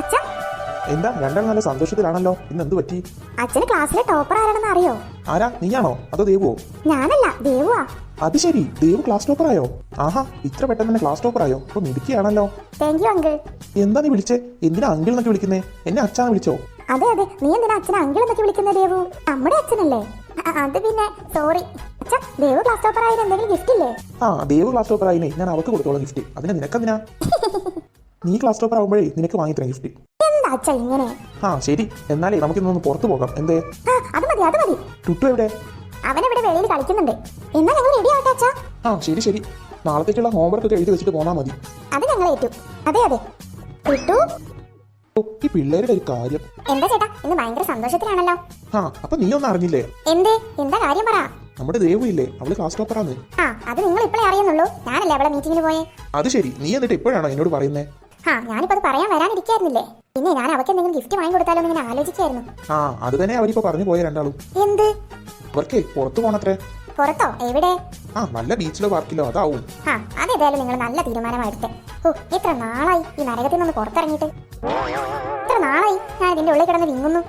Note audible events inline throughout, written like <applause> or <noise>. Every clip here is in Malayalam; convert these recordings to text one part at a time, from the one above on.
അച്ഛ എന്താ രണ്ടാൾ നല്ല സന്തോഷത്തിലാണല്ലോ. ഇന്ന് എന്ത് പറ്റി? അച്ഛന് ക്ലാസ്സിലെ ടോപ്പർ ആരാണെന്ന് അറിയോ? ആരാ? നീയാണോ? അതോ ദേവുവോ? ഞാനല്ല ദേവുവാ. അത് ശരി ദേവ് ക്ലാസ് ടോപ്പർ ആയോ? ആഹാ ഇത്ര പെട്ടെന്ന് തന്നെ ക്ലാസ് ടോപ്പർ ആയോ? അപ്പൊ മിടുക്കിയാണല്ലോ. താങ്ക് യു അങ്കിൾ എന്താ നീ വിളിച്ചേ? എന്തിനാ അങ്കിൾ എന്നൊക്കെ വിളിക്കുന്നേ? എന്നെ അച്ഛാന്ന് വിളിച്ചോ? അതെ അതെ. നീ എന്തിനാ അച്ഛനെ അങ്കിൾ എന്നൊക്കെ വിളിക്കുന്ന ദേവു? നമ്മുടെ അച്ഛനല്ലേ? അത് പിന്നെ സോറി ദേവു ക്ലാസ് ടോപ്പർ ആയതിന് എന്തെങ്കിലും ഗിഫ്റ്റ് ഇല്ലേ? ആ ദേവ് ക്ലാസ് ടോപ്പർ ആയിനെ. ഞാൻ അവർക്ക് കൊടുത്തോളാം ഗിഫ്റ്റ് അതിന് നിനക്കെന്തിനാ? <laughs> നീ ക്ലാസ് ടോപ്പർ ആവുമ്പോഴേ നിനക്ക് വാങ്ങിത്തരാം ഗിഫ്റ്റ് എന്താ അച്ഛ ഇങ്ങനെ? ആ ശരി. എന്നാലേ നമുക്കിന്നൊന്ന് പുറത്തു പോകാം. എന്തേ? ആ, അത് മതി അത് മതി. ടുട്ടു എവിടെ? അവനിവിടെ വെളിയിൽ കളിക്കുന്നുണ്ട്. എന്നാ ഞങ്ങൾ റെഡി ആവട്ടെ അച്ഛാ. ആ ശരി ശരി. നാളത്തേക്കുള്ള ഹോംവർക്ക് ഒക്കെ എഴുതി വെച്ചിട്ട് പോന്നാ മതി. അത് ഞങ്ങൾ ഏറ്റു. അതെ അതെ. ടുട്ടു? ഓ ഈ പിള്ളേരുടെ ഒരു കാര്യം. എന്താ ചേട്ടാ ഇന്ന് ഭയങ്കര സന്തോഷത്തിലാണല്ലോ. ആ അപ്പൊ നീ ഒന്നും അറിഞ്ഞില്ലേ? എന്തേ? എന്താ കാര്യം പറ. നമ്മുടെ ദേവു ഇല്ലേ? അവൾ ക്ലാസ് ടോപ്പറാന്ന് ആ അത് നിങ്ങൾ ഇപ്പോഴേ അറിയുന്നുള്ളൂ. ഞാനല്ലേ അവളെ മീറ്റിംഗിന് പോയേ? അത് ശരി. നീ എന്നിട്ട് ഇപ്പോഴാണോ എന്നോട് പറയുന്നേ? ആ ഞാനിപ്പോ അത് പറയാൻ വരാനിരിക്കായിരുന്നില്ലേ? പിന്നെ ഞാൻ അവർക്ക് എന്തെങ്കിലും ഗിഫ്റ്റ് വാങ്ങി കൊടുത്താലോ എന്ന് ഇങ്ങനെ ആലോചിക്കായിരുന്നു ആ അത് തന്നെ അവരിപ്പോ പറഞ്ഞു പോയ രണ്ടാളും. എന്ത്? അവർക്ക് പുറത്തു പോണത്രേ. പുറത്തോ? എവിടെ? ആ നല്ല ബീച്ചിലോ പാർക്കിലോ അതാവും. ആ അതേതായാലും നിങ്ങൾ നല്ല തീരുമാനമായിട്ട് ഓ ഇത്ര നാളായി ഈ നരകത്തിൽ നിന്ന് പുറത്തിറങ്ങിയിട്ട്? ഇത്ര നാളായി ഞാൻ ഇതിന്റെ ഉള്ളിൽ കിടന്ന് വിങ്ങുന്നു.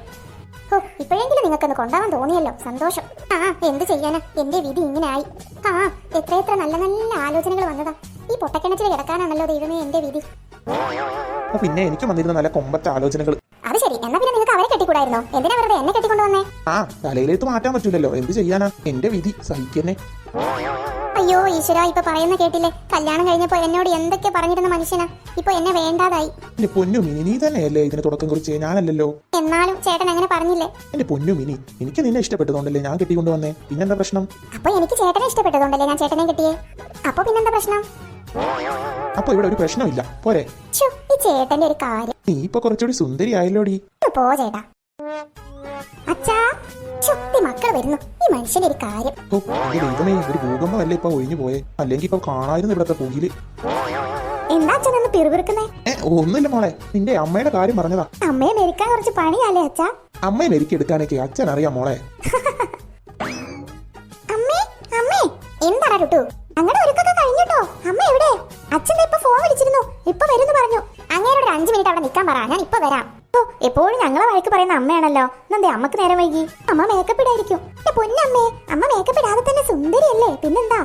ഓ ഇപ്പോഴെങ്കിലും നിങ്ങൾക്കൊന്ന് കൊണ്ടാവാൻ തോന്നിയല്ലോ സന്തോഷം. ആ എന്ത് ചെയ്യാനാ? എന്റെ വിധി ഇങ്ങനെ ആയി. ആ എത്ര എത്ര നല്ല നല്ല ആലോചനകൾ വന്നതാ. ഈ പൊട്ടക്കിണറ്റിൽ കിടക്കാനാണല്ലോ ദൈവമേ എന്റെ വിധി. അപ്പൊ പിന്നെ എനിക്ക് വന്നിരുന്ന നല്ല കൊമ്പത്തെ ആലോചനകൾ അത് ശരി. എന്നാ പിന്നെ നിങ്ങൾക്ക് അവരെ കെട്ടിക്കൂടായിരുന്നോ? എന്തിനാ വെറുതെ എന്നെ കെട്ടിക്കൊണ്ടുവന്നേ? ആ തലയിലേക്ക് മാറ്റാൻ പറ്റൂലല്ലോ. എന്ത് ചെയ്യാനാ? എന്റെ വിധി സഹിക്കന്നെ. അയ്യോ ഈശ്വര ഇപ്പൊ പറയുന്ന കേട്ടില്ലേ? കല്യാണം കഴിഞ്ഞപ്പോ എന്നോട് എന്തൊക്കെ പറഞ്ഞിരുന്ന മനുഷ്യനാ? ഇപ്പൊ എന്നെ വേണ്ടാതായി. എന്റെ പൊന്നു മിനി നീ തന്നെയല്ലേ ഇതിന് തുടക്കം കുറിച്ച്? ഞാനല്ലല്ലോ. എന്നാലും ചേട്ടൻ അങ്ങനെ പറഞ്ഞില്ലേ? എന്റെ പൊന്നു മിനി എനിക്ക് നിന്നെ ഇഷ്ടപ്പെട്ടതുകൊണ്ടല്ലേ ഞാൻ കെട്ടിക്കൊണ്ട് വന്നേ പിന്നെന്താ പ്രശ്നം? അപ്പൊ എനിക്ക് ചേട്ടനെ ഇഷ്ടപ്പെട്ടതുകൊണ്ടല്ലേ ഞാൻ ചേട്ടനെ കിട്ടിയേ? അപ്പൊ പിന്നെന്താ പ്രശ്നം? അപ്പൊ ഇവിടെ ഒരു പ്രശ്നമില്ല. പോരെ. ഈ ചേട്ടന്റെ ഒരു കാര്യം. നീ ഇപ്പൊ കുറച്ചുകൂടി സുന്ദരി ആയല്ലോടി പോ ചേട്ടാ. അച്ഛാ. മക്കൾ വരുന്നു. ഈ മനുഷ്യന്റെ ഒരു കാര്യം. ദൈവമേ ഒരു ഭൂകമ്പമല്ലേ ഇപ്പൊ ഒഴിഞ്ഞു പോയെ? അല്ലെങ്കിൽ ഇപ്പൊ കാണായിരുന്നു ഇവിടത്തെ പുകിൽ എന്താ അച്ഛൻ ഒന്ന് പിറുപിറുക്കുന്നേ? ഒന്നുമില്ല മോളെ. നിന്റെ അമ്മയുടെ കാര്യം പറഞ്ഞതാ. അമ്മയെ മെരിക്കാൻ കുറച്ച് പണിയാലേ അച്ഛാ? അമ്മയെ മെരുക്കിയെടുക്കാനൊക്കെ അച്ഛൻ അറിയാം മോളെ. അമ്മേ അമ്മേ എന്താടാ ടുട്ടു അങ്ങനെ ഒരുക്കൊക്കെ കഴിഞ്ഞിട്ടോ? അമ്മ എവിടെ? അച്ഛൻ ഇപ്പൊ ഫോൺ വിളിച്ചിരുന്നു. ഇപ്പൊ വരുന്നു പറഞ്ഞു. അങ്ങേരോട് അഞ്ചു മിനിറ്റ് അവിടെ നിൽക്കാൻ പറ. ഞാൻ ഇപ്പൊ വരാം. ഓ എപ്പോഴും ഞങ്ങളെ വഴക്ക് പറയുന്ന അമ്മയാണല്ലോ. എന്നെന്തേ അമ്മയ്ക്ക് നേരം വൈകി? അമ്മ മേക്കപ്പ് ഇടായിരിക്കും. പൊന്നമ്മേ അമ്മ മേക്കപ്പ് ഇടാതെ തന്നെ സുന്ദരിയല്ലേ? പിന്നെന്താ?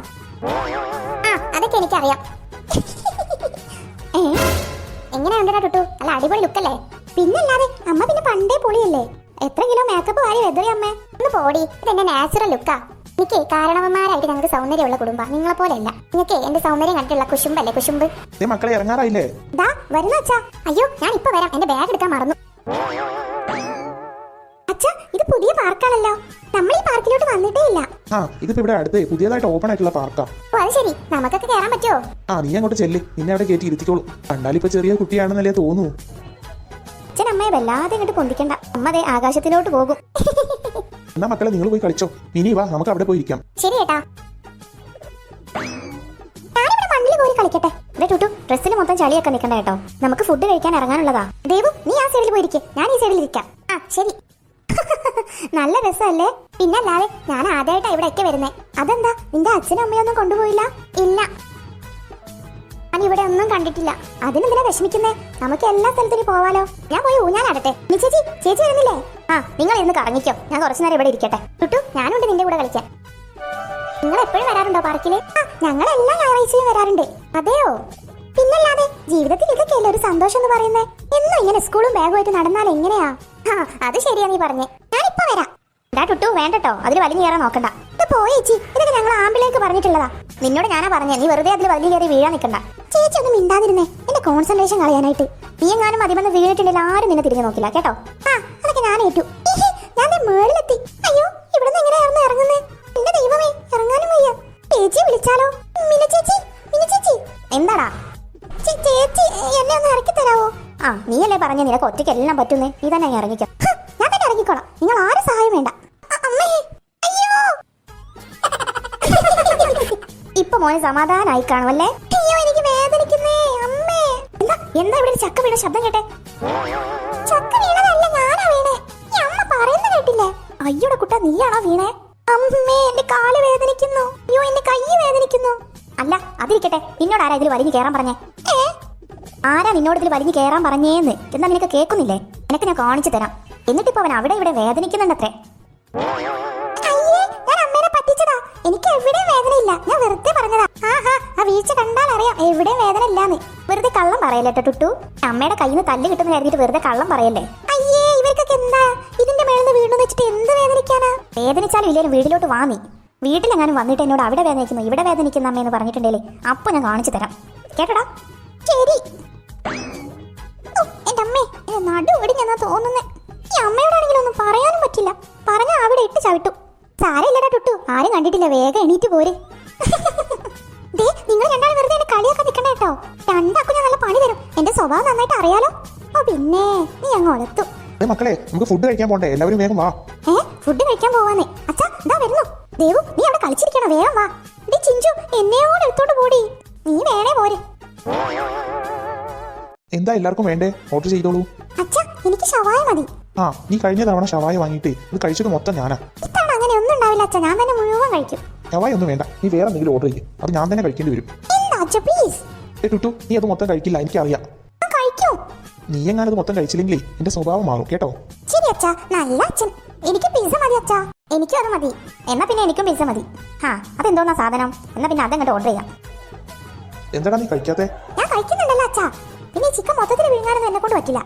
ആ അതൊക്കെ എനിക്കറിയാം. എങ്ങനെയുണ്ടടാ ടുട്ടു? അല്ല അടിപൊളി ലുക്കല്ലേ പിന്നല്ലാതെ അമ്മ പിന്നെ പണ്ടേ പൊളിയല്ലേ? എത്ര കിലോ മേക്കപ്പ് വാരി വെതറി അമ്മേ? ഒന്ന് പോടി ഇതെന്റെ നാച്ചുറൽ ലുക്കാ എനിക്ക് കാരണവന്മാരായിട്ട് ഞങ്ങൾക്ക് സൗന്ദര്യമുള്ള കുടുംബം. നിങ്ങളെ പോലെയല്ല. നിങ്ങൾക്ക് എന്റെ സൗന്ദര്യം കണ്ടിട്ടുള്ള കുശുമ്പല്ലേ കുശുമ്പ്? മക്കളെ ഇറങ്ങാറായില്ലേ? ദാ വരുന്ന അച്ഛാ. അയ്യോ ഞാൻ ഇപ്പൊ വരാം. എന്റെ ബാഗ് എടുക്കാൻ മറന്നു. ഇത് പുതിയ പാർക്കാണല്ലോ. നമ്മൾ ഈ പാർക്കിലോട്ട് വന്നിട്ടേ ഇല്ല. ആ ഇതിപ്പോ ഇവിടെ അടുത്ത് പുതിയതായിട്ട് ഓപ്പൺ ആയിട്ടുള്ള പാർക്കാ. ഓ അത് ശരി. നമുക്കൊക്കെ കയറാൻ പറ്റുമോ ആ നീ അങ്ങോട്ട് ചെല്ല്. നിന്നെ അവിടെ കയറ്റി ഇരുത്തിക്കോളൂ. കണ്ടാലിപ്പോ ചെറിയ കുട്ടിയാണെന്നല്ലേ തോന്നൂ. അച്ഛൻ അമ്മയെ വല്ലാതെ ഇങ്ങോട്ട് പൊന്തിക്കണ്ട. അമ്മ ആകാശത്തിലോട്ട് പോകും. എന്നാ മക്കളെ നിങ്ങൾ പോയി കളിച്ചോ. ഇനി വാ നമുക്ക് അവിടെ പോയിരിക്കാം ശരി ഏട്ടാ. കളിക്കട്ടെ. ദേ ടൂട്ടു ഡ്രസ്സിൽ മൊത്തം ചളിയൊക്കെ നിൽക്കണ്ട കേട്ടോ. നമുക്ക് ഫുഡ് കഴിക്കാൻ ഇറങ്ങാനുള്ളതാ. ദേവു നീ ആ സൈഡിൽ പോയിരിക്കെ. ഞാൻ ഈ സൈഡിൽ ഇരിക്കാം. ആ ശരി. <laughs> നല്ല രസമല്ലേ? പിന്നല്ലാതെ ഞാൻ ആദ്യമായിട്ടാ ഇവിടെ ഒക്കെ വരുന്നേ. അതെന്താ? നിന്റെ അച്ഛനും അമ്മയൊന്നും കൊണ്ടുപോയില്ല? ഇല്ല. ഞാൻ ഇവിടെ ഒന്നും കണ്ടിട്ടില്ല. അതിനെന്തിനാ വിഷമിക്കുന്നേ? നമുക്ക് എല്ലാ സ്ഥലത്തിനും പോവാലോ. ഞാൻ പോയി ഊഞ്ഞാലാടട്ടെ ചേച്ചി ചേച്ചി വരുന്നില്ലേ? ആ നിങ്ങൾ ഇരുന്ന് കറങ്ങിക്കോ. ഞാൻ കുറച്ചു നേരം ഇവിടെ ഇരിക്കട്ടെ. ടുട്ടു ഞാനുണ്ട് നിന്റെ കൂടെ കളിക്കാൻ. നിങ്ങൾ എപ്പോഴും വരാറുണ്ടോ പാർക്കിൽ? ഞങ്ങൾ എല്ലാ ഞായറാഴ്ചയും വരാറുണ്ട്. അതെയോ? പിന്നല്ലാതെ ജീവിതത്തിൽ ഇതൊക്കെയല്ലേ ഒരു സന്തോഷം എന്ന് പറയുന്നേ? എന്നും ഇങ്ങനെ സ്കൂളും ബാഗുമായിട്ട് നടന്നാൽ എങ്ങനെയാ? ആ അത് ശരിയാ നീ പറഞ്ഞേ. ഞാനിപ്പോ വരാം. ഡാ ടുട്ടു വേണ്ടട്ടോ. അതിൽ വലിഞ്ഞു കയറാൻ നോക്കണ്ട. ഇത് പോയി ചേച്ചി ഇതൊക്കെ ഞങ്ങൾ ആമ്പിലേക്ക് പറഞ്ഞിട്ടുള്ളതാ. നിന്നോട് ഞാനാ പറഞ്ഞേ നീ വെറുതെ അതിൽ വലിഞ്ഞു കയറി വീഴാൻ നിൽക്കണ്ട ചേച്ചി ഒന്നും മിണ്ടാതിരുന്നേ. എന്റെ കോൺസെൻട്രേഷൻ കളയാനായിട്ട്. നീ എങ്ങാനും അതിമെന്ന് വീണിട്ടുണ്ടെങ്കിൽ ആരും നിന്നെ തിരിഞ്ഞു നോക്കില്ല കേട്ടോ? ആ അതൊക്കെ ഞാൻ ഏറ്റു ഞാൻ മേളിലെത്തി. വിളിച്ചാലോ? മിന ചേച്ചി മിന ചേച്ചി. എന്താടാ? ചേച്ചി എന്നെ ഒന്ന് ഇറക്കി തരാവോ? ആ നീയല്ലേ പറഞ്ഞ നിനക്ക് ഒറ്റയ്ക്ക് എല്ലാം പറ്റുന്നേ? നീ തന്നെ ഇറങ്ങിക്കോ. ഞാൻ തന്നെ ഇറങ്ങിക്കോളാം. നിങ്ങൾ ആരും സഹായം വേണ്ട. അമ്മേ! അയ്യോ! ഇപ്പൊ മോനെ സമാധാനായി കാണുമല്ലേ? അയ്യോ എനിക്ക് വേദനിക്കുന്നേ. അമ്മേ! എന്താ എന്താ ഇവിടെ ചക്ക വീണ ശബ്ദം കേട്ടെ? ചക്ക വീണതല്ല ഞാനാ വീണേ. ഈ അമ്മ പറയുന്ന കേട്ടില്ലേ? അയ്യോടെ കുട്ട നീയാണോ വീണേ? അമ്മേ എന്റെ കാൽ വേദനിക്കുന്നു. അയ്യോ എന്റെ കൈ വേദനിക്കുന്നു. അല്ല അതിരിക്കട്ടെ. നിന്നോട് ആരാ ഇതിൽ വലിഞ്ഞു കയറാൻ പറഞ്ഞേ? ആരാ നിന്നോട് ഇതിൽ വലിഞ്ഞു കയറാൻ പറഞ്ഞേന്ന്? എന്നാ നിനക്ക് കേൾക്കുന്നില്ലേ? നിനക്ക് ഞാൻ കാണിച്ചു തരാം. എന്നിട്ടിപ്പോ അവൻ അവിടെ ഇവിടെ വേദനിക്കുന്നുണ്ടത്രേ. എനിക്ക് എവിടെയും വേദനയില്ല. ഞാൻ വെറുതെ പറഞ്ഞതാ. ആഹാ ആ വീഴ്ച കണ്ടാൽ അറിയാം. എവിടെയും വേദന ഇല്ലാന്ന് വെറുതെ കള്ളം പറയല്ലേട്ടോ ടുട്ടു? അമ്മയുടെ കയ്യിൽ നിന്ന് തല്ല് കിട്ടുന്ന കരുതിയിട്ട് വെറുതെ കള്ളം പറയല്ലേ? അയ്യേ ഇവർക്കൊക്കെ എന്താ? ഇതിന്റെ മേളിൽ വീണെന്ന് വെച്ചിട്ട് എന്ത് വേദനിക്കാനാ? വേദനിച്ചാലും ഇല്ലേലും വീട്ടിലോട്ട് വാ നീ. വീട്ടിലെങ്ങാനും വന്നിട്ട് എന്നോട് അവിടെ വേദനിക്കുന്നു ഇവിടെ വേദനിക്കുന്ന അമ്മയെന്ന് പറഞ്ഞിട്ടുണ്ടേലേ അപ്പൊ ഞാൻ കാണിച്ചു തരാം. കേട്ടടാ? ശരി. എന്റെ അമ്മേ നടു ഒടിഞ്ഞെന്നാ തോന്നുന്നേ? ഈ അമ്മയോടാണെങ്കിലും ഒന്നും പറയാനും പറ്റില്ല. പറഞ്ഞ അവിടെ ഇട്ട് ചവിട്ടു. സാരമില്ലടാ ടുട്ടു ആരും കണ്ടിട്ടില്ല വേഗം എണീറ്റ് പോര്. <laughs> ദേ നിങ്ങൾ രണ്ടാളും വെറുതെ എന്നെ കളിയൊക്കെ നിൽക്കണ്ട കേട്ടോ. രണ്ടാക്കും ഞാൻ നല്ല പണി തരും. എന്റെ സ്വഭാവം നന്നായിട്ട് അറിയാലോ. ഓ പിന്നെ നീ അങ്ങ് ഒളത്തു മക്കളെ നമുക്ക് ഫുഡ് കഴിക്കാൻ പോണ്ടേ? എല്ലാവരും വേഗം വാ. ഏ ഫുഡ് കഴിക്കാൻ പോവാന്നേ. അച്ഛാ ഇതാ വരുന്നു. ദേവു നീ അവിടെ കളിച്ചിരിക്കണോ? വേഗം വാ. ഡി ചിഞ്ചു എന്നെയോട് എടുത്തോണ്ട് പോടി. നീ വേണേ പോര്. എന്താ എല്ലാവർക്കും വേണ്ടേ? ഓർഡർ ചെയ്തോളൂ. അച്ഛാ എനിക്ക് ഷവായ മതി. ആ നീ കഴിഞ്ഞ തവണ ഷവായ വാങ്ങിയിട്ട് ഇത് കഴിച്ചത് മൊത്തം ഞാനാ. ഇത്തവണ അങ്ങനെ ഒന്നും ഉണ്ടാവില്ല അച്ഛാ ഞാൻ തന്നെ മുഴുവൻ കഴിക്കും. ഷവായ ഒന്നും വേണ്ട നീ വേറെ എന്തെങ്കിലും ഓർഡർ ചെയ്യും. അത് ഞാൻ തന്നെ കഴിക്കേണ്ടി വരും. എന്താ അച്ഛാ പ്ലീസ് ഏ ടുട്ടു നീ അത് മൊത്തം കഴിക്കില്ല എനിക്കറിയാം. കഴിക്കും. നീ എങ്ങാനത് മൊത്തം കഴിച്ചില്ലെങ്കിൽ എന്റെ സ്വഭാവം മാറും കേട്ടോ? ശരി അച്ഛാ നല്ല അച്ഛൻ. എനിക്ക് പിസ്സ മതി അച്ഛാ. എനിക്കും അത് മതി. എന്നാ പിന്നെ എനിക്കും പിസ്സ മതി. ആ അതെന്തോന്നാ സാധനം? എന്നാ പിന്നെ അതങ്ങോട്ട് ഓർഡർ ചെയ്യാം. എന്താടാ നീ കഴിക്കാത്തെ? ഞാൻ കഴിക്കുന്നുണ്ടല്ലോ അച്ഛാ. പിന്നെ ചിക്കൻ മൊത്തത്തിൽ വിഴുങ്ങാനൊന്നും എന്നെ കൊണ്ട് പറ്റില്ല.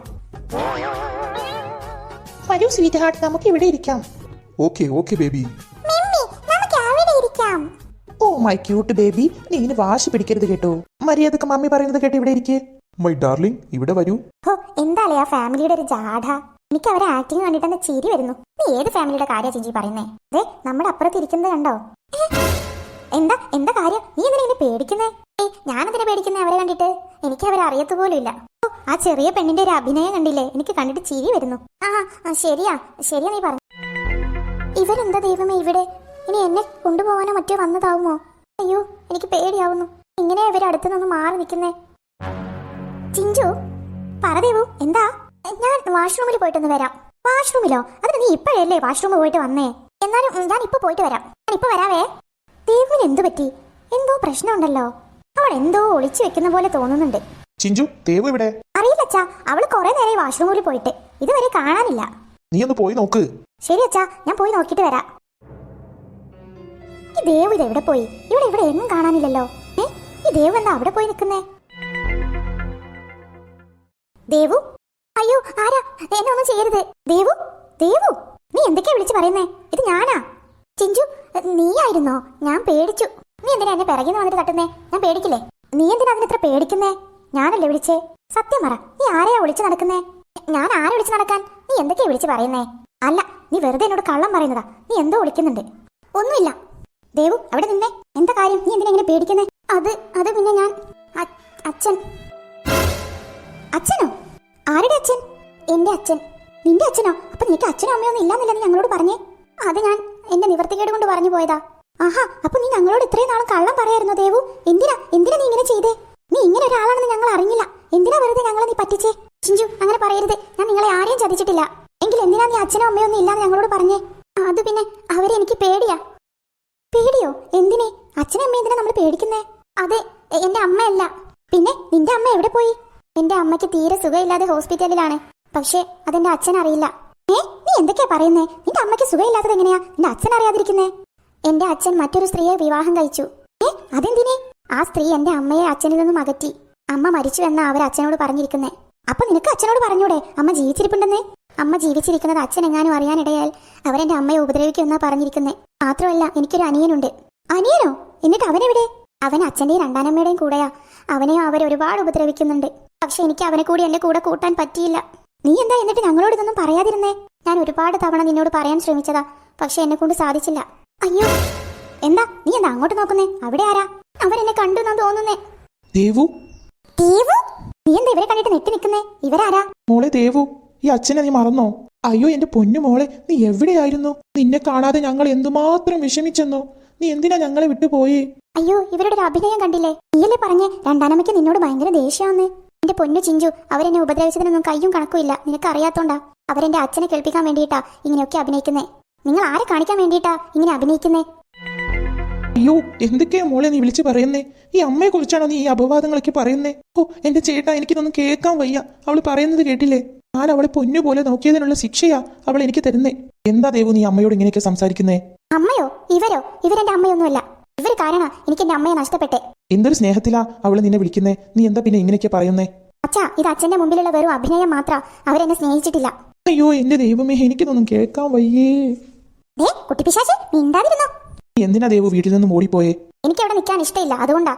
വരൂ സ്വീറ്റ് ഹാർട്ട് നമുക്ക് ഇവിടെ ഇരിക്കാം. ഓക്കെ ഓക്കെ ബേബി മിമ്മി നമുക്ക് അവിടെ ഇരിക്കാം. ഓ മൈ ക്യൂട്ട് ബേബി നീ ഇനി വാശി പിടിക്കരുത് കേട്ടോ. മര്യാദയ്ക്ക് മമ്മി പറയുന്നത് കേട്ട് ഇവിടെ ഇരിക്കേ. മൈ ഡാർലിംഗ് ഇവിടെ വരൂ. ഹോ എന്താലേ ആ ഫാമിലിയുടെ ഒരു ജാഠ. എനിക്ക് അവരെ ആക്ടിങ് കണ്ടിട്ട് എന്നെ ചിരി വരുന്നു. നീ ഏത് ഫാമിലിയുടെ കാര്യ ചിഞ്ചി പറയുന്നേ? അതെ നമ്മുടെ അപ്പുറത്ത് ഇരിക്കുന്നത് കണ്ടോ? എന്താ എന്താ കാര്യം? നീ എന്തിനാ എന്നെ പേടിക്കുന്നേ? ഏയ് ഞാനെന്തിനാ പേടിക്കുന്നേ അവരെ കണ്ടിട്ട്? എനിക്ക് അവരെ അറിയത്തു പോലും ഇല്ല ആ ചെറിയ പെണ്ണിന്റെ ഒരു അഭിനയം കണ്ടില്ലേ? എനിക്ക് കണ്ടിട്ട് ചിരി വരുന്നു. ആ, ശരിയാ ശരിയാ നീ പറഞ്ഞു ഇവരെന്താ ദൈവമേ ഇവിടെ? ഇനി എന്നെ കൊണ്ടുപോകാനോ മറ്റോ വന്നതാവുമോ? അയ്യോ എനിക്ക് പേടിയാവുന്നു. ഇങ്ങനെയാ ഇവരെ അടുത്തു നിന്ന് മാറി നിൽക്കുന്നേ. ചിഞ്ചു പറ ദേവു എന്താ? ഞാൻ വാഷ്റൂമിൽ പോയിട്ടൊന്ന് വരാം. വാഷ്റൂമിലോ? അതിന് നീ ഇപ്പോഴല്ലേ വാഷ്റൂമിൽ പോയിട്ട് വന്നേ? എന്നാലും ഞാൻ ഇപ്പൊ പോയിട്ട് വരാം. ഞാൻ ഇപ്പൊ വരാവേ. ദേവിന് എന്തു പറ്റി? എന്തോ പ്രശ്നമുണ്ടല്ലോ. അവൾ എന്തോ ഒളിച്ചു വെക്കുന്ന പോലെ തോന്നുന്നുണ്ട്. ചിഞ്ചു ദേവ് ഇവിടെ അറിയില്ല അച്ഛാ. അവൾ കുറെ നേരം വാഷ്റൂമിൽ പോയിട്ട്. ഇതുവരെ കാണാനില്ല. നീ ഒന്ന് പോയി നോക്ക്. ശരി അച്ഛാ ഞാൻ പോയി നോക്കിട്ട് വരാം. ഈ ദേവ് ഇത് എവിടെ പോയി? ഇവിടെ ഇവിടെ എങ്ങും കാണാനില്ലല്ലോ. ഏ? ഈ ദേവ് എന്താ അവിടെ പോയി നിൽക്കുന്നേ? ദേവു? അയ്യോ ആരാ? എന്നെ ഒന്നും ചെയ്യരുത്. ദേവു? ദേവു? നീ എന്തൊക്കെയാ വിളിച്ചു പറയുന്നേ? ഇത് ഞാനാ. ചിഞ്ചു നീയായിരുന്നോ? ഞാൻ പേടിച്ചു. നീ എന്തിനാ എന്നെ പിറകിന്ന് വന്നിട്ട് തട്ടുന്നേ? ഞാൻ പേടിക്കില്ലേ? നീ എന്തിനാ അതിനെത്ര പേടിക്കുന്നേ? ഞാനല്ലേ വിളിച്ചേ? സത്യം പറ നീ ആരെയാ വിളിച്ചു നടക്കുന്നേ? ഞാൻ ആരെ വിളിച്ചു നടക്കാൻ? നീ എന്തൊക്കെയാ വിളിച്ചു പറയുന്നേ? അല്ല നീ വെറുതെ എന്നോട് കള്ളം പറയുന്നതാ. നീ എന്തോ വിളിക്കുന്നുണ്ട്. ഒന്നുമില്ല. ദേവു അവിടെ നിന്നേ. എന്താ കാര്യം? നീ എന്തിനാ ഇങ്ങനെ പേടിക്കുന്നേ? അത് അത് പിന്നെ ഞാൻ അച്ഛൻ. അച്ഛനോ? ആരുടെ അച്ഛൻ? എന്റെ അച്ഛൻ. നിന്റെ അച്ഛനോ? അപ്പൊ നിനക്ക് അച്ഛനും അമ്മയൊന്നും ഇല്ലാന്നില്ല നീ ഞങ്ങളോട് പറഞ്ഞേ? അത് ഞാൻ എന്റെ നിവർത്തികേട് കൊണ്ട് പറഞ്ഞു പോയതാ. ആഹാ അപ്പൊ നീ ഞങ്ങളോട് ഇത്രയും നാളും കള്ളം പറയായിരുന്നു ദേവു? എന്തിനാ? എന്തിനാ നീ ഇങ്ങനെ ചെയ്തേ? നീ ഇങ്ങനെ ഒരാളാണെന്ന് ഞങ്ങൾ അറിഞ്ഞില്ല. എന്തിനാ വെറുതെ ഞങ്ങളെ നീ പറ്റിച്ചേ? ചിഞ്ചു അങ്ങനെ പറയരുത്. ഞാൻ നിങ്ങളെ ആരെയും ചതിച്ചിട്ടില്ല. എങ്കിൽ എന്തിനാ നീ അച്ഛനോ അമ്മയോ ഒന്നും ഇല്ലാന്ന് ഞങ്ങളോട് പറഞ്ഞേ? അത് പിന്നെ അവരെനിക്ക് പേടിയാ. പേടിയോ? എന്തിനെ? അച്ഛനും അമ്മയും എന്തിനാ നമ്മൾ പേടിക്കുന്നേ? അതെ എന്റെ അമ്മയല്ല. പിന്നെ നിന്റെ അമ്മ എവിടെ പോയി? എന്റെ അമ്മയ്ക്ക് തീരെ സുഖമില്ലാതെ ഹോസ്പിറ്റലിലാണ്. പക്ഷേ അതെന്റെ അച്ഛൻ അറിയില്ല. ഏ? നീ എന്തൊക്കെയാ പറയുന്നേ? നിന്റെ അമ്മയ്ക്ക് സുഖമില്ലാത്തത് എങ്ങനെയാ? നിന്റെ അച്ഛൻ അറിയാതിരിക്കുന്നേ? എന്റെ അച്ഛൻ മറ്റൊരു സ്ത്രീയെ വിവാഹം കഴിച്ചു. ഏ? അതെന്തിനെ? ആ സ്ത്രീ എന്റെ അമ്മയെ അച്ഛനിൽ നിന്നും അകറ്റി. അമ്മ മരിച്ചു എന്നാ അവർ അച്ഛനോട് പറഞ്ഞിരിക്കുന്നേ. അപ്പൊ നിനക്ക് അച്ഛനോട് പറഞ്ഞൂടെ? അമ്മ ജീവിച്ചിരിപ്പുണ്ടെന്നേ? അമ്മ ജീവിച്ചിരിക്കുന്നത് അച്ഛൻ എങ്ങാനും അറിയാനിടയാൽ അവരെന്റെ അമ്മയെ ഉപദ്രവിക്കുമെന്നാ പറഞ്ഞിരിക്കുന്നേ. മാത്രമല്ല എനിക്കൊരു അനിയനുണ്ട്. അനിയനോ? എന്നിട്ട് അവനെവിടെ? അവൻ അച്ഛന്റെയും രണ്ടാനമ്മയുടെയും കൂടെയാ. അവനെയും അവർ ഒരുപാട് ഉപദ്രവിക്കുന്നുണ്ട്. പക്ഷെ എനിക്ക് അവനെ കൂടി എന്റെ കൂടെ കൂട്ടാൻ പറ്റിയില്ല. നീ എന്താ എന്നിട്ട് ഞങ്ങളോട് ഇതൊന്നും പറയാതിരുന്നേ? ഞാൻ ഒരുപാട് തവണ നിന്നോട് പറയാൻ ശ്രമിച്ചതാ. പക്ഷെ എന്നെ കൊണ്ട് സാധിച്ചില്ല. അയ്യോ. എന്താ? നീ എന്താ അങ്ങോട്ട് നോക്കുന്നേ? അവിടെ ആരാ? അവരെന്നെ കണ്ടു എന്നാ തോന്നുന്നേ. ദേവു? ദേവു? നീ എന്താ ഇവരെ കണ്ടിട്ട് നെട്ടി നിൽക്കുന്നേ ഇവരാരാ? മോളെ ദേവു ഈ അച്ഛനെ നീ മറന്നോ? അയ്യോ എന്റെ പൊന്നു മോളെ നീ എവിടെയായിരുന്നു? നിന്നെ കാണാതെ ഞങ്ങൾ എന്തുമാത്രം വിഷമിച്ചെന്നോ? നീ എന്തിനാ ഞങ്ങളെ വിട്ടുപോയി? അയ്യോ ഇവരുടെ ഒരു അഭിനയം കണ്ടില്ലേ? നീയല്ലേ പറഞ്ഞേ രണ്ടാനമ്മയ്ക്ക് നിന്നോട് ഭയങ്കര ദേഷ്യമാന്ന് എന്റെ പൊന്നു ചിഞ്ചു അവരെന്നെ ഉപദ്രവിച്ചതിനൊന്നും കയ്യും കണക്കുമില്ല നിനക്ക് അറിയാത്തോണ്ടാ അവരെന്റെ അച്ഛനെ കേൾപ്പിക്കാൻ വേണ്ടിയിട്ടാ ഇങ്ങനെയൊക്കെ അഭിനയിക്കുന്നേ. നിങ്ങൾ ആരെ കാണിക്കാൻ വേണ്ടിയിട്ടാ ഇങ്ങനെ അഭിനയിക്കുന്നേ? അയ്യോ എന്തൊക്കെയാ മോളെ നീ വിളിച്ചു പറയുന്നേ? ഈ അമ്മയെ കുറിച്ചാണോ നീ ഈ അപവാദങ്ങളൊക്കെ പറയുന്നേ? ഓ എന്റെ ചേട്ടാ എനിക്കിതൊന്നും കേൾക്കാൻ വയ്യ. അവൾ പറയുന്നത് കേട്ടില്ലേ? ഞാൻ അവളെ പൊന്നു പോലെ നോക്കിയതിനുള്ള ശിക്ഷയാ അവൾ എനിക്ക് തരുന്നേ. എന്താ ദേവു നീ അമ്മയോട് ഇങ്ങനെയൊക്കെ സംസാരിക്കുന്നേ? അമ്മയോ? ഇവരോ? ഇവരെന്റെ അമ്മയൊന്നുമല്ല. ഇവർ കാരണം എനിക്ക് എന്റെ അമ്മയെ നഷ്ടപ്പെട്ടെ. എന്തൊരു സ്നേഹത്തിലാ അവൾ നിന്നെ വിളിക്കുന്നേ. നീ എന്താ പിന്നെ ഇങ്ങനെയൊക്കെ പറയുന്നേ? അച്ഛാ ഇത് അച്ഛന്റെ മുമ്പിലുള്ള വെറും അഭിനയം മാത്ര. അവരെന്നെ സ്നേഹിച്ചിട്ടില്ല. അയ്യോ എന്റെ ദൈവമേ എനിക്കിതൊന്നും കേൾക്കാൻ വയ്യേ. ദേ കുട്ടിപ്പിശാശി മിണ്ടാതിരുന്നോ? നീ എന്തിനാ ദേവു വീട്ടിൽ നിന്നും ഓടിപ്പോയേ എനിക്ക് അവിടെ നിൽക്കാൻ ഇഷ്ടമില്ല അതുകൊണ്ടാ.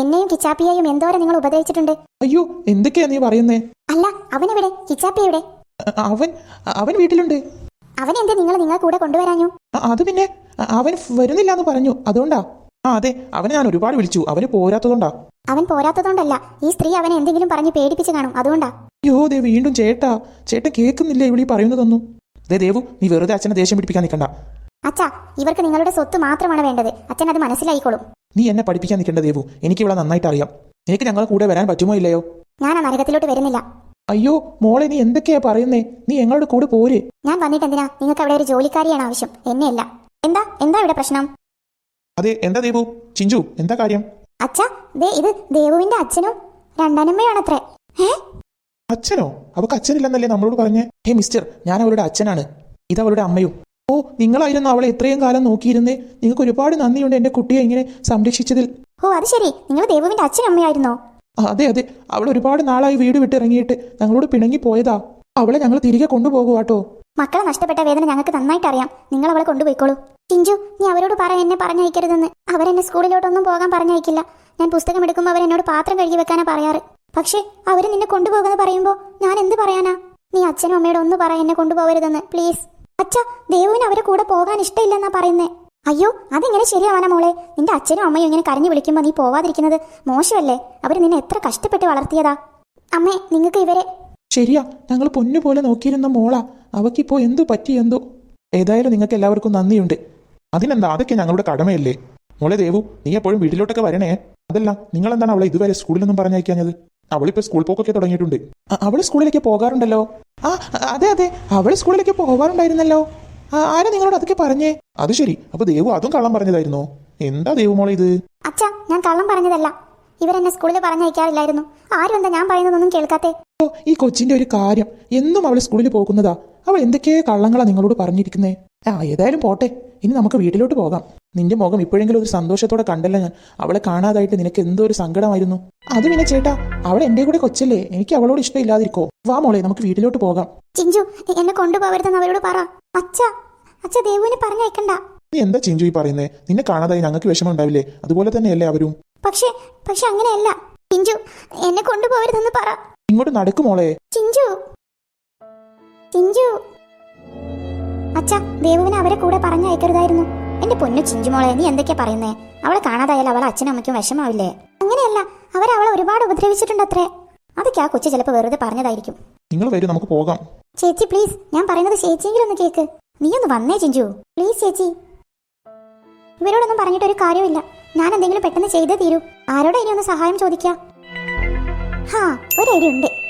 എന്നെയും കിച്ചാപ്പിയെയും എന്തോരം നിങ്ങൾ ഉപദേശിച്ചിട്ടുണ്ട്? അയ്യോ എന്തൊക്കെയാ നീ പറയുന്നേ? അല്ല അവനെവിടെ? കിച്ചാപ്പിയുടെ അ- അവൻ അവൻ വീട്ടിലുണ്ട്. അവനെന്തേ നിങ്ങൾ നിങ്ങളെ കൂടെ കൊണ്ടുവരാഞ്ഞു? അ- അത് പിന്നെ അവൻ വരുന്നില്ല എന്ന് പറഞ്ഞു. അതുകൊണ്ടാ. ആ അതെ. അവനെ ഞാൻ ഒരുപാട് വിളിച്ചു. അവന് പോരാത്തതുകൊണ്ടാ. അവൻ പോരാത്തതുകൊണ്ടല്ല. ഈ സ്ത്രീ അവനെ എന്തെങ്കിലും പറഞ്ഞ് പേടിപ്പിച്ച് കാണും. അതുകൊണ്ടാ. അയ്യോ ദേ വീണ്ടും ചേട്ടാ. ചേട്ട കേൾക്കുന്നില്ല ഇവിടെ ഈ പറയുന്നതൊന്നും? ദേ ദേവു നീ വെറുതെ അച്ഛനെ ദേഷ്യം പിടിപ്പിക്കാൻ നിൽക്കണ്ട. അച്ഛാ ഇവർക്ക് നിങ്ങളുടെ സ്വത്ത് മാത്രമാണ് വേണ്ടത്. അച്ഛൻ അത് മനസ്സിലായിക്കോളും. നീ എന്നെ പഠിപ്പിക്കാൻ നിൽക്കണ്ട ദേവു. എനിക്ക് ഇവിടെ നന്നായിട്ട് അറിയാം നിനക്ക് ഞങ്ങളെ കൂടെ വരാൻ പറ്റുമോ ഇല്ലയോ? ഞാൻ ആ നരകത്തിലോട്ട് വരുന്നില്ല. അയ്യോ മോളെ നീ എന്തൊക്കെയാ പറയുന്നേ? നീ ഞങ്ങളുടെ കൂടെ പോര്. ഞാൻ വന്നിട്ട് എന്തിനാ നിങ്ങൾക്ക് അവിടെ ഒരു ജോലിക്കാരിയാണ് ആവശ്യം. എന്നെയല്ല. എന്താ? എന്താ ഇവിടെ പ്രശ്നം? അതെ എന്താ ദേവു? ചിഞ്ചു എന്താ കാര്യം? അച്ഛാ ദേ ഇത് ദേവുവിന്റെ അച്ഛനും രണ്ടാനമ്മയാണത്രേ ഏ അച്ഛനോ? അവക്ക് അച്ഛനില്ലെന്നല്ലേ നമ്മളോട് പറഞ്ഞേ? ഹേ മിസ്റ്റർ ഞാൻ അവളുടെ അച്ഛനാണ്. ഇത് അവളുടെ അമ്മയും. ഓ നിങ്ങളായിരുന്നു അവളെ ഇത്രയും കാലം നോക്കിയിരുന്നേ? നിങ്ങൾക്ക് ഒരുപാട് നന്ദിയുണ്ട് എന്റെ കുട്ടിയെ ഇങ്ങനെ സംരക്ഷിച്ചതിൽ. ഓ അത് ശരി. നിങ്ങൾ ദേവുവിന്റെ അച്ഛനും അമ്മയായിരുന്നോ അതെ അതെ. അവൾ ഒരുപാട് നാളായി വീട് വിട്ടിറങ്ങിയിട്ട് ഞങ്ങളോട് പിണങ്ങി പോയതാ. അവളെ ഞങ്ങൾ തിരികെ കൊണ്ടുപോകുവാട്ടോ. മക്കളെ നഷ്ടപ്പെട്ട വേദന ഞങ്ങൾക്ക് നന്നായിട്ട് അറിയാം നിങ്ങൾ അവളെ കൊണ്ടുപോയിക്കോളൂ. ചിഞ്ചു നീ അവരോട് പറ എന്നെ പറഞ്ഞയക്കരുതെന്ന്. അവരെന്നെ സ്കൂളിലോട്ടൊന്നും പോകാൻ പറഞ്ഞയക്കില്ല. ഞാൻ പുസ്തകം എടുക്കുമ്പോൾ അവരെന്നോട് പാത്രം കഴുകി വെക്കാനാ പറയാറ്. പക്ഷേ അവർ നിന്നെ കൊണ്ടുപോകുമെന്ന് പറയുമ്പോൾ ഞാൻ എന്ത് പറയാനാ? നീ അച്ഛനും അമ്മയോട് ഒന്ന് പറ എന്നെ കൊണ്ടുപോകരുതെന്ന്. പ്ലീസ്. അച്ഛ ദേവുവിന് അവരെ കൂടെ പോകാൻ ഇഷ്ടമില്ലെന്നാ പറയുന്നേ. അയ്യോ അതെങ്ങനെ ശരിയാവാനാ മോളെ? നിന്റെ അച്ഛനും അമ്മയും ഇങ്ങനെ കരഞ്ഞു വിളിക്കുമ്പോൾ നീ പോവാതിരിക്കുന്നത് മോശമല്ലേ? അവർ നിന്നെ എത്ര കഷ്ടപ്പെട്ട് വളർത്തിയതാ. അമ്മേ നിങ്ങൾക്ക് ഇവരെ ശരിയാ ഞങ്ങൾ പൊന്നുപോലെ നോക്കിയിരുന്ന മോളാ. അവക്കിപ്പോ എന്തു പറ്റി എന്തോ? ഏതായാലും നിങ്ങൾക്ക് എല്ലാവർക്കും നന്ദിയുണ്ട്. അതിനെന്താ? അതൊക്കെ ഞങ്ങളുടെ കടമയല്ലേ? മോളെ ദേവു നീ എപ്പോഴും വീട്ടിലോട്ടൊക്കെ വരണേ. അതല്ല നിങ്ങൾ എന്താണ് അവളെ ഇതുവരെ സ്കൂളിലൊന്നും പറഞ്ഞയക്കാഞ്ഞത്? അവളിപ്പോ സ്കൂൾ പോക്കൊക്കെ തുടങ്ങിയിട്ടുണ്ട്. അവൾ സ്കൂളിലേക്ക് പോകാറുണ്ടല്ലോ? ആ അതെ അതെ. അവൾ സ്കൂളിലേക്ക് പോകാറുണ്ടായിരുന്നല്ലോ. ആരാ നിങ്ങളോട് അതൊക്കെ പറഞ്ഞേ? അത് ശരി. അപ്പൊ ദേവു അതും കള്ളം പറഞ്ഞതായിരുന്നോ? എന്താ ദേവു മോളെ ഇത്? അച്ഛാ ഞാൻ കള്ളം പറഞ്ഞതല്ല. ഇവരെന്നെ സ്കൂളിൽ പറഞ്ഞയക്കാറില്ലായിരുന്നു. ആരും എന്താ ഞാൻ പറയുന്നതൊന്നും കേൾക്കാത്തെ? ഓ ഈ കൊച്ചിന്റെ ഒരു കാര്യം. എന്നും അവൾ സ്കൂളിൽ പോകുന്നതാ. അവൾ എന്തൊക്കെ കള്ളങ്ങളാ നിങ്ങളോട് പറഞ്ഞിരിക്കുന്നേ? ആ ഏതായാലും പോട്ടെ. ഇനി നമുക്ക് വീട്ടിലോട്ട് പോകാം. നിന്റെ മുഖം ഇപ്പോഴെങ്കിലും ഒരു സന്തോഷത്തോടെ കണ്ടല്ല ഞാൻ. അവളെ കാണാതായിട്ട് നിനക്ക് എന്തോ ഒരു സങ്കടമായിരുന്നു. അത് പിന്നെ ചേട്ടാ അവൾ എന്റെ കൂടെ കൊച്ചല്ലേ. എനിക്ക് അവളോട് ഇഷ്ടമില്ലാതിരിക്കോ. വാ മോളെ നമുക്ക് വീട്ടിലോട്ട് പോകാം. ചിഞ്ചു എന്നെ കൊണ്ടുപോകരുതെന്ന് അവരോട് പറ. അച്ഛ അച്ഛ ദേവുവിനെ പറഞ്ഞയക്കണ്ട. നീ എന്താ ചിഞ്ചു ഈ പറയുന്നേ? നിന്നെ കാണാതായി ഞങ്ങൾക്ക് വിഷമം ഉണ്ടാവില്ലേ? അതുപോലെ തന്നെയല്ലേ അവരും? പക്ഷേ പക്ഷെ അങ്ങനെയല്ല. ചിഞ്ചു എന്നെ കൊണ്ടുപോകരുതെന്ന് പറ. ഇങ്ങോട്ട് നടക്കുമോളെ ചിഞ്ചു. ചിഞ്ചു. അച്ഛാ ദേവുവിനെ അവരെ കൂടെ പറഞ്ഞയക്കരുതായിരുന്നു എന്റെ പൊന്നു ചിഞ്ചു മോളെ നീ എന്തൊക്കെയാ പറയുന്നേ? അവളെ കാണാതായാലും അവളെ അച്ഛനും അമ്മയ്ക്കും വിഷമാവില്ലേ അങ്ങനെയല്ല അവരവളെ ഒരുപാട് ഉപദ്രവിച്ചിട്ടുണ്ടത്രേ. അതൊക്കെ ആ കൊച്ചു ചിലപ്പോൾ വെറുതെ പറഞ്ഞതായിരിക്കും. നിങ്ങൾ വരൂ നമുക്ക് പോകാം. ചേച്ചി പ്ലീസ് ഞാൻ പറയുന്നത് ചേച്ചിയെങ്കിലും ഒന്ന് കേക്ക്. നീ ഒന്ന് വന്നേ ചിഞ്ചു. പ്ലീസ് ചേച്ചി. ഇവരോടൊന്നും പറഞ്ഞിട്ട് ഒരു കാര്യമില്ല. ഞാൻ എന്തെങ്കിലും പെട്ടെന്ന് ചെയ്തേ തീരൂ. ആരോടെ ഇനി ഒന്ന് സഹായം ചോദിക്കാം? ഹാ ഒരു ഉണ്ട്